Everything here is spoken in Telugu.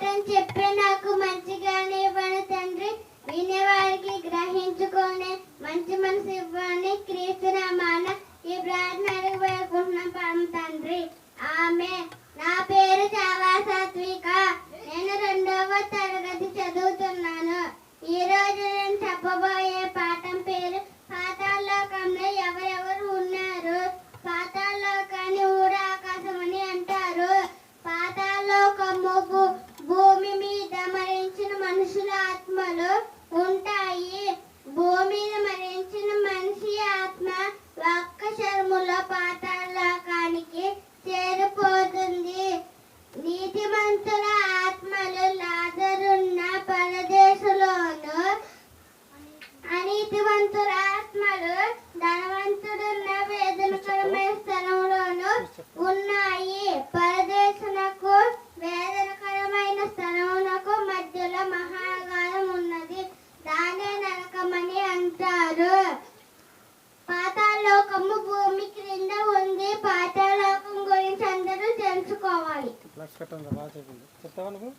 పాఠం చెప్పే నాకు మంచిగానే ఇవ్వను తండ్రి. వినేవారికి గ్రహించుకోనే మంచి మనసు ఇవ్వని క్రీస్తు పాతాళలోకానికి చేరిపోతుంది. నీతిమంతుల ఆత్మలు లాజరున్న పరదేశంలోను అనీతివంతుల ఆత్మలు ధనవంతుడున్న వేదనకరమైన స్థలంలోను ఉన్నారు. చెప్పాలి బ్లడ్స్ కట్ బాగా చెప్పింది చెప్తావా నువ్వు?